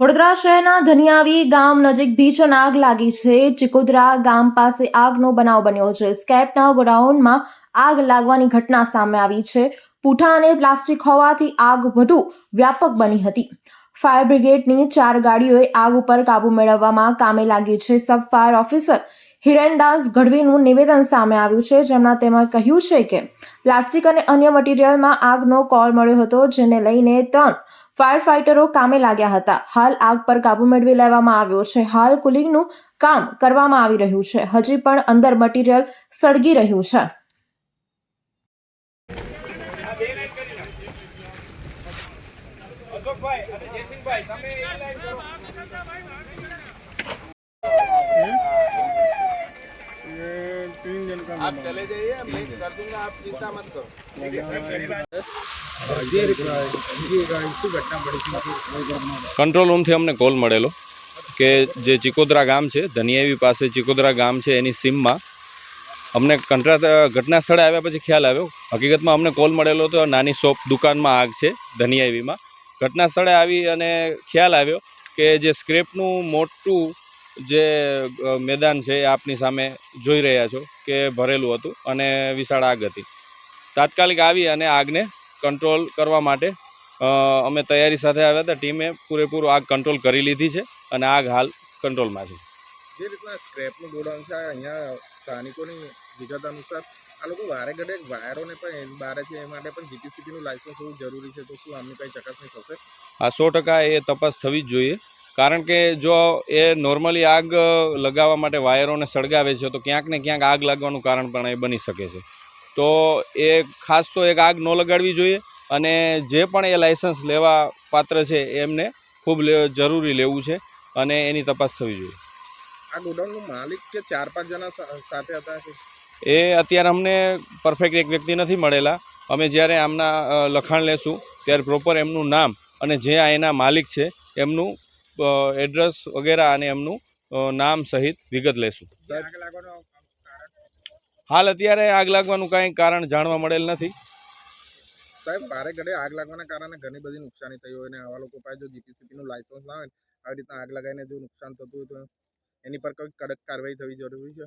વડોદરા શહેરના ધનિયાવી ગામ નજીક ભીષણ આગ લાગી છે. ચિકોદરા ગામ પાસે આગનો બનાવ બન્યો છે. સ્કેપના ગોડાઉનમાં આગ લાગવાની ઘટના સામે આવી છે. પૂઠા અને પ્લાસ્ટિક હોવાથી આગ વધુ વ્યાપક બની હતી. ફાયર બ્રિગેડની ચાર ગાડીઓએ આગ ઉપર કાબુ મેળવવામાં કામે લાગી છે. સબ ફાયર ઓફિસર હિરેનદાસ ગઢવીનું નિવેદન સામે આવ્યું છે. જેમના તેમાં કહ્યું છે કે, પ્લાસ્ટિક અને અન્ય મટીરિયલમાં આગનો કોલ મળ્યો હતો, જેને લઈને ત્રણ ફાયર ફાઇટરો કામે લાગ્યા હતા હાલ આગ પર કાબુ મેળવી લેવામાં આવ્યો છે હાલ કુલિંગનું કામ કરવામાં આવી રહ્યું છે હજી પણ અંદર મટીરિયલ સળગી રહ્યું છે અશોકભાઈ અને જયસિંહભાઈ તમે એ લાઈન કરો ये तीन जन का आप चले जाइए मैं कर दूंगा आप चिंता मत करो કંટ્રોલ રૂમથી અમને કોલ મળેલો કે જે ચિકોદરા ગામ છે, ધનિયાવી પાસે ચિકોદરા ગામ છે, એની સીમમાં. અમને કંટ્રા ઘટના સ્થળે આવ્યા પછી ખ્યાલ આવ્યો. હકીકતમાં અમને કોલ મળેલો હતો નાની શોપ દુકાનમાં આગ છે, ધનિયાવીમાં. ઘટના સ્થળે આવી અને ખ્યાલ આવ્યો કે જે સ્ક્રેપનું મોટું જે મેદાન છે, એ આપની સામે જોઈ રહ્યા છો કે ભરેલું હતું અને વિશાળ આગ હતી. તાત્કાલિક આવી અને આગને કંટ્રોલ કરવા માટે અમે તૈયારી સાથે આવ્યા હતા. ટીમે પૂરેપૂરું આગ કંટ્રોલ કરી લીધી છે અને આગ હાલ કંટ્રોલમાં છે. જે રીતના સ્ક્રેપનું ગોડાઉન છે અહીંયા સ્થાનિકોની વિગત અનુસાર આ લોકો વારે ઘડે વાયરોને પણ બારે છે એ માટે પણ જીટીસીપીનું લાયસન્સ હોવું જરૂરી છે. તો શું આમની કંઈ ચકાસણી થશે? આ સો ટકા એ તપાસ થવી જ જોઈએ. કારણ કે જો એ નોર્મલી આગ લગાવવા માટે વાયરોને સળગાવે છે તો ક્યાંક ને ક્યાંક આગ લાગવાનું કારણ પણ એ બની શકે છે. તો એ ખાસ તો એક આગ ન લગાડવી જોઈએ અને જે પણ એ લાયસન્સ લેવા પાત્ર છે એમને ખૂબ જરૂરી લેવું છે અને એની તપાસ થવી જોઈએ. આ ગોડાઉનનો માલિક કે ચાર પાંચ જણા સાથે હતા એ અત્યારે અમને પરફેક્ટ એક વ્યક્તિ નથી મળેલા. અમે જ્યારે આમના લખાણ લેશું ત્યારે પ્રોપર એમનું નામ અને જે આ એના માલિક છે એમનું એડ્રેસ વગેરે અને એમનું નામ સહિત વિગત લેશું. હાલ અત્યારે આગ લાગવાનું કાંઈ કારણ જાણવા મળેલ નથી. સાહેબ ભારે ઘડે આગ લાગવાના કારણે ઘણી બધી નુકસાની થઈ હોય અને આવા લોકો પાસે જો જીપીસીપીનું લાયસન્સ ના હોય આવી રીતના આગ લગાવીને જો નુકસાન થતું હોય તો એની પર કોઈ કડક કાર્યવાહી થવી જરૂરી છે?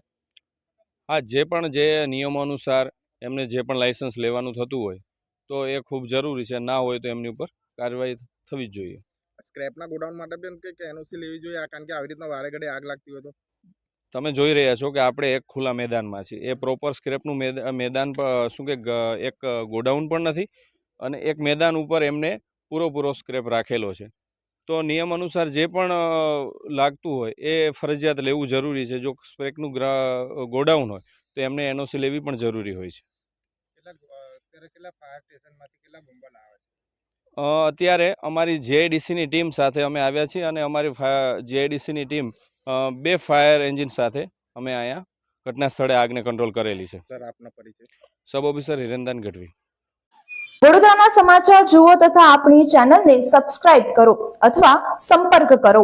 હા જે પણ જે નિયમો અનુસાર એમને જે પણ લાયસન્સ લેવાનું થતું હોય તો એ ખૂબ જરૂરી છે. ના હોય તો એમની ઉપર કાર્યવાહી થવી જ જોઈએ. સ્ક્રેપના ગોડાઉન માટે પણ કે એનઓસી લેવી જોઈએ? કારણ કે આવી રીતના વારે ઘડે આગ લાગતી હોય તો? તમે જોઈ રહ્યા છો કે આપણે એક ખુલ્લા મેદાનમાં છીએ. એ પ્રોપર સ્ક્રેપનું મેદ- મેદાન શું કે એક ગોડાઉન પણ નથી અને એક મેદાન ઉપર એમને પૂરો સ્ક્રેપ રાખેલો છે. તો નિયમ અનુસાર જે પણ લાગતું હોય એ ફરજિયાત લેવું જરૂરી છે. જો સ્ક્રેપનું ગોડાઉન હોય તો એમને એનઓસી લેવી પણ જરૂરી હોય છે. અત્યારે અમારી જેઆઈડીસીની ટીમ સાથે અમે આવ્યા છીએ અને અમારી જેઆઈડીસીની ટીમ બે ફાયર એન્જિન સાથે અમે અહીંયા ઘટના સ્થળે આગને કંટ્રોલ કરેલી છે. સર આપના પરિચય? Sub officer Hirendan Gadhvi. વડોદરાના સમાચાર જુઓ તથા આપણી ચેનલને સબસ્ક્રાઇબ કરો અથવા સંપર્ક કરો.